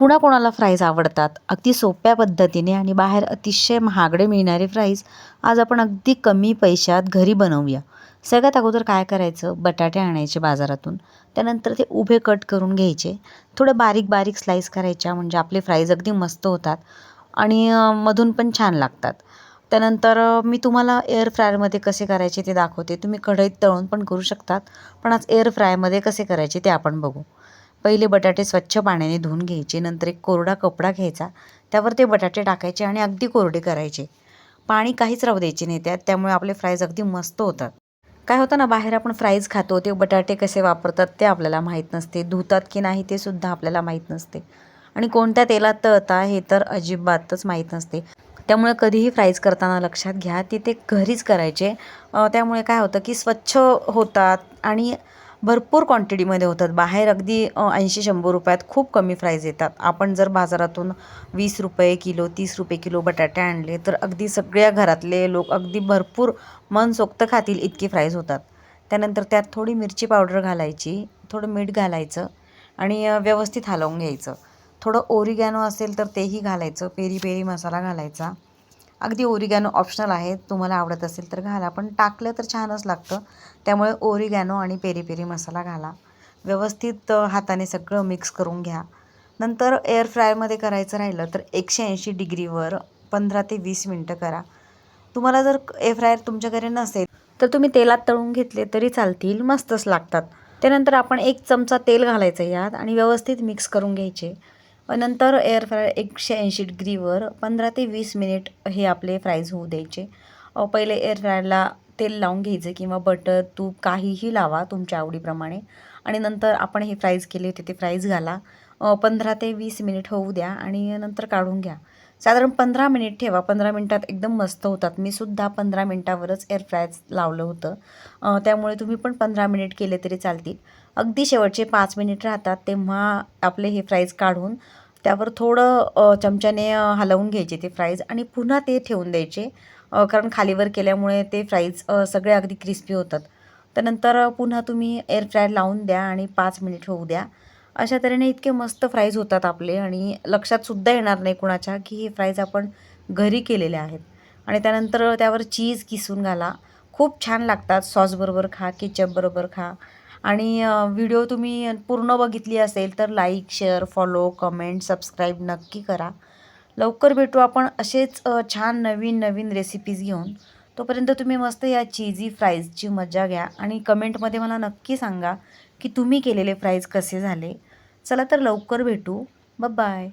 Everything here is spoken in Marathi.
कुणाकोणाला फ्राईज आवडतात? अगदी सोप्या पद्धतीने आणि बाहेर अतिशय महागडे मिळणारे फ्राईज आज आपण अगदी कमी पैशात घरी बनवूया. सगळ्यात अगोदर काय करायचं? बटाटे आणायचे बाजारातून. त्यानंतर ते उभे कट करून घ्यायचे. थोडे बारीक बारीक स्लाईस करायच्या म्हणजे आपले फ्राईज अगदी मस्त होतात आणि मधून पण छान लागतात. त्यानंतर मी तुम्हाला एअर फ्रायरमध्ये कसे करायचे ते दाखवते. तुम्ही कढईत तळून पण करू शकतात. पण आज एअर फ्रायमध्ये कसे करायचे ते आपण बघू. पहिले बटाटे स्वच्छ पाण्याने धुवून घ्यायचे नंतर एक कोरडा कपडा घ्यायचा त्यावर ते बटाटे टाकायचे आणि अगदी कोरडे करायचे. पाणी काहीच राहू द्यायचे नाही त्यात त्यामुळे आपले फ्राईज अगदी मस्त होतात. काय होतं ना बाहेर आपण फ्राईज खातो ते बटाटे कसे वापरतात ते आपल्याला माहीत नसते. धुतात की नाही ते सुद्धा आपल्याला माहीत नसते. आणि कोणत्या तेलात तळता हे तर अजिबातच माहीत नसते. त्यामुळे कधीही फ्राईज करताना लक्षात घ्या की ते घरीच करायचे. त्यामुळे काय होतं की स्वच्छ होतात आणि भरपूर क्वांटिटीमध्ये होतात. बाहेर अगदी ऐंशी शंभर रुपयात खूप कमी फ्राईज येतात. आपण जर बाजारातून वीस रुपये किलो तीस रुपये किलो बटाटे आणले तर अगदी सगळ्या घरातले लोक अगदी भरपूर मनसोक्त खातील इतकी फ्राईज होतात. त्यानंतर त्यात थोडी मिरची पावडर घालायची थोडं मीठ घालायचं आणि व्यवस्थित हलवून घ्यायचं. थोडं ओरिगॅनो असेल तर तेही घालायचं. पेरी पेरी मसाला घालायचा. अगदी ओरिगॅनो ऑप्शनल आहे तुम्हाला आवडत असेल तर घाला. पण टाकलं तर छानच लागतं. त्यामुळे ओरिगॅनो आणि पेरी पेरी मसाला घाला. व्यवस्थित हाताने सगळं मिक्स करून घ्या. नंतर एअर फ्रायरमध्ये करायचं राहिलं तर एकशे ऐंशी डिग्रीवर पंधरा ते वीस मिनटं करा. तुम्हाला जर एअर फ्रायर तुमच्या घरी नसेल तर तुम्ही तेलात तळून घेतले तरी चालतील मस्तच लागतात. त्यानंतर आपण एक चमचा तेल घालायचं यात आणि व्यवस्थित मिक्स करून घ्यायचे. नंतर एअर फ्रायर एकशे ऐंशी डिग्रीवर पंधरा ते वीस मिनिट हे आपले फ्राईज होऊ द्यायचे. पहिले एअर फ्रायरला तेल लावून घ्यायचं किंवा बटर तूप काहीही लावा तुमच्या आवडीप्रमाणे. आणि नंतर आपण हे फ्राईज केले होते ते फ्राईज घाला. पंधरा ते वीस मिनिट होऊ द्या आणि नंतर काढून घ्या. साधारण पंधरा मिनिट ठेवा. पंधरा मिनटात एकदम मस्त होतात. मी सुद्धा पंधरा मिनटावरच एअर फ्रायज लावलं होतं. त्यामुळे तुम्ही पण पंधरा मिनिट केले तरी चालतील. अगदी शेवटचे पाच मिनिट राहतात तेव्हा आपले हे फ्राईज काढून त्यावर थोडं चमच्याने हलवून घ्यायचे ते फ्राईज आणि पुन्हा ते ठेवून द्यायचे. कारण खालीवर केल्यामुळे ते फ्राईज सगळे अगदी क्रिस्पी होतात. त्यानंतर पुन्हा तुम्ही एअर फ्रायर लावून द्या आणि पाच मिनिट होऊ द्या. अशा तऱ्हेने इतके मस्त फ्राईज होतात आपले आणि लक्षातसुद्धा येणार नाही कुणाच्या की हे फ्राईज आपण घरी केलेले आहेत. आणि त्यानंतर त्यावर चीज किसून घाला. खूप छान लागतात. सॉसबरोबर खा केचपबरोबर खा. आणि व्हिडिओ तुम्ही पूर्ण बघितली असेल तर like share follow comment subscribe नक्की करा. लवकर भेटू आपण असेच छान नवीन नवीन रेसिपीज घेऊन. तोपर्यंत तुम्ही मस्त या चीजी फ्राईजची मजा घ्या आणि कमेंटमध्ये मला नक्की सांगा की तुम्ही केलेले फ्राईज कसे झाले. चला तर लवकर भेटू. बाय